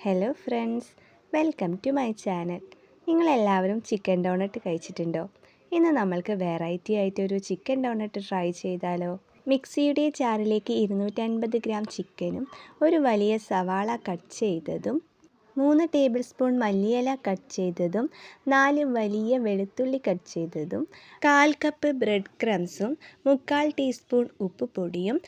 Hello friends welcome to my channel നിങ്ങളെല്ലാവരും chicken donut കഴിച്ചിട്ടുണ്ടോ? ഇന്ന് നമ്മൾക്ക് വെറൈറ്റി ആയിട്ട് ഒരു ചിക്കൻ ഡോണട്ട് ട്രൈ ചെയ്താലോ? മിക്സിയുടെ ചാറിലേക്ക് ഇരുന്നൂറ്റൻപത് ഗ്രാം ചിക്കനും ഒരു വലിയ സവാള കട്ട് ചെയ്തതും മൂന്ന് ടേബിൾ സ്പൂൺ മല്ലിയില കട്ട് ചെയ്തതും നാല് വലിയ വെളുത്തുള്ളി കട്ട് ചെയ്തതും കാൽ കപ്പ് ബ്രെഡ് ക്രംസും മുക്കാൽ ടീസ്പൂൺ ഉപ്പ് പൊടിയും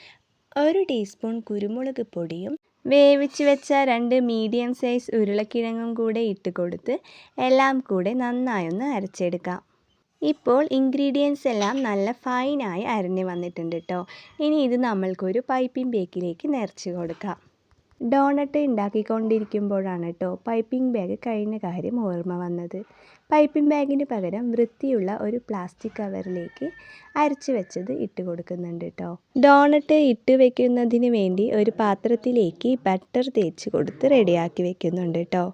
ഒരു ടീസ്പൂൺ കുരുമുളക് പൊടിയും വേവിച്ച് വെച്ച രണ്ട് മീഡിയം സൈസ് ഉരുളക്കിഴങ്ങും കൂടെ ഇട്ട് കൊടുത്ത് എല്ലാം കൂടെ നന്നായൊന്ന് അരച്ചെടുക്കാം. ഇപ്പോൾ ഇൻഗ്രീഡിയൻസ് എല്ലാം നല്ല ഫൈനായി അരഞ്ഞ് വന്നിട്ടുണ്ട് കേട്ടോ ഇനി ഇത് നമ്മൾക്കൊരു പൈപ്പിംഗ് ബേക്കിലേക്ക് നിറച്ച് കൊടുക്കാം. ഡോണട്ട് ഉണ്ടാക്കിക്കൊണ്ടിരിക്കുമ്പോഴാണ് കേട്ടോ പൈപ്പിംഗ് ബാഗ് കഴിഞ്ഞ കാര്യം ഓർമ്മ വന്നത്. പൈപ്പിംഗ് ബാഗിന് പകരം വൃത്തിയുള്ള ഒരു പ്ലാസ്റ്റിക് കവറിലേക്ക് അരച്ച് വെച്ചത് ഇട്ട് കൊടുക്കുന്നുണ്ട് കേട്ടോ ഡോണട്ട് ഇട്ട് വെക്കുന്നതിന് വേണ്ടി ഒരു പാത്രത്തിലേക്ക് ബട്ടർ തേച്ച് കൊടുത്ത് റെഡിയാക്കി വെക്കുന്നുണ്ട് കേട്ടോ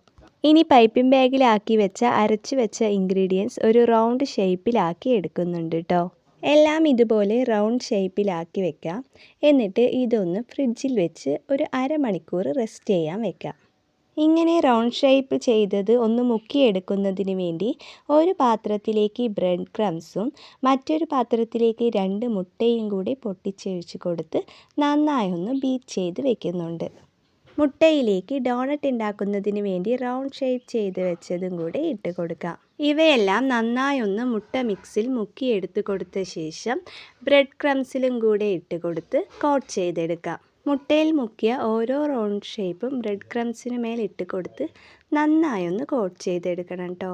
ഇനി പൈപ്പിംഗ് ബാഗിലാക്കി വെച്ച അരച്ച് വെച്ച ഇൻഗ്രീഡിയൻസ് ഒരു റൗണ്ട് ഷേപ്പിലാക്കി എടുക്കുന്നുണ്ട് കേട്ടോ എല്ലാം ഇതുപോലെ റൗണ്ട് ഷേപ്പിലാക്കി വെക്കാം. എന്നിട്ട് ഇതൊന്ന് ഫ്രിഡ്ജിൽ വെച്ച് ഒരു അരമണിക്കൂർ റെസ്റ്റ് ചെയ്യാൻ വെക്കാം. ഇങ്ങനെ റൗണ്ട് ഷേപ്പ് ചെയ്തത് ഒന്ന് മുക്കിയെടുക്കുന്നതിന് വേണ്ടി ഒരു പാത്രത്തിലേക്ക് ബ്രെഡ് ക്രംസും മറ്റൊരു പാത്രത്തിലേക്ക് രണ്ട് മുട്ടയും കൂടി പൊട്ടിച്ചൊഴിച്ച് കൊടുത്ത് നന്നായി ഒന്ന് ബീറ്റ് ചെയ്ത് വെക്കുന്നുണ്ട്. മുട്ടയിലേക്ക് ഡോണട്ട് ഉണ്ടാക്കുന്നതിന് വേണ്ടി റൗണ്ട് ഷേപ്പ് ചെയ്ത് വെച്ചതും കൂടെ ഇട്ട് കൊടുക്കാം. ഇവയെല്ലാം നന്നായി ഒന്ന് മുട്ട മിക്സിൽ മുക്കി എടുത്ത് കൊടുത്ത ശേഷം ബ്രെഡ് ക്രംസിലും കൂടെ ഇട്ട് കൊടുത്ത് കോട്ട് ചെയ്തെടുക്കാം. മുട്ടയിൽ മുക്കിയ ഓരോ റൗണ്ട് ഷേപ്പും ബ്രെഡ് ക്രംസിന് മേൽ ഇട്ട് കൊടുത്ത് നന്നായി ഒന്ന് കോട്ട് ചെയ്തെടുക്കണം കേട്ടോ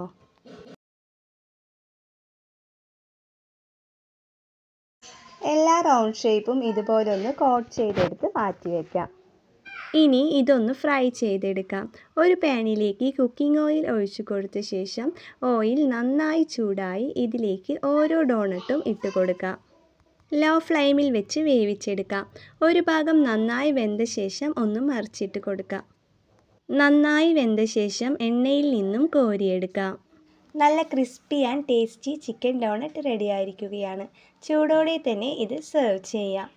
എല്ലാ റൗണ്ട് ഷേപ്പും ഇതുപോലൊന്ന് കോട്ട് ചെയ്തെടുത്ത് മാറ്റി വയ്ക്കാം ഇനി ഇതൊന്ന് ഫ്രൈ ചെയ്തെടുക്കാം. ഒരു പാനിലേക്ക് കുക്കിംഗ് ഓയിൽ ഒഴിച്ചു കൊടുത്ത ശേഷം ഓയിൽ നന്നായി ചൂടായി ഇതിലേക്ക് ഓരോ ഡോണട്ടും ഇട്ട് കൊടുക്കാം. ലോ ഫ്ലെയിമിൽ വെച്ച് വേവിച്ചെടുക്കാം. ഒരു ഭാഗം നന്നായി വെന്ത ശേഷം ഒന്ന് മറിച്ചിട്ട് കൊടുക്കാം. നന്നായി വെന്ത ശേഷം എണ്ണയിൽ നിന്നും കോരിയെടുക്കാം. നല്ല crispy and tasty chicken donut ready ആയിരിക്കുകയാണ്. ചൂടോടെ തന്നെ ഇത് സെർവ് ചെയ്യാം.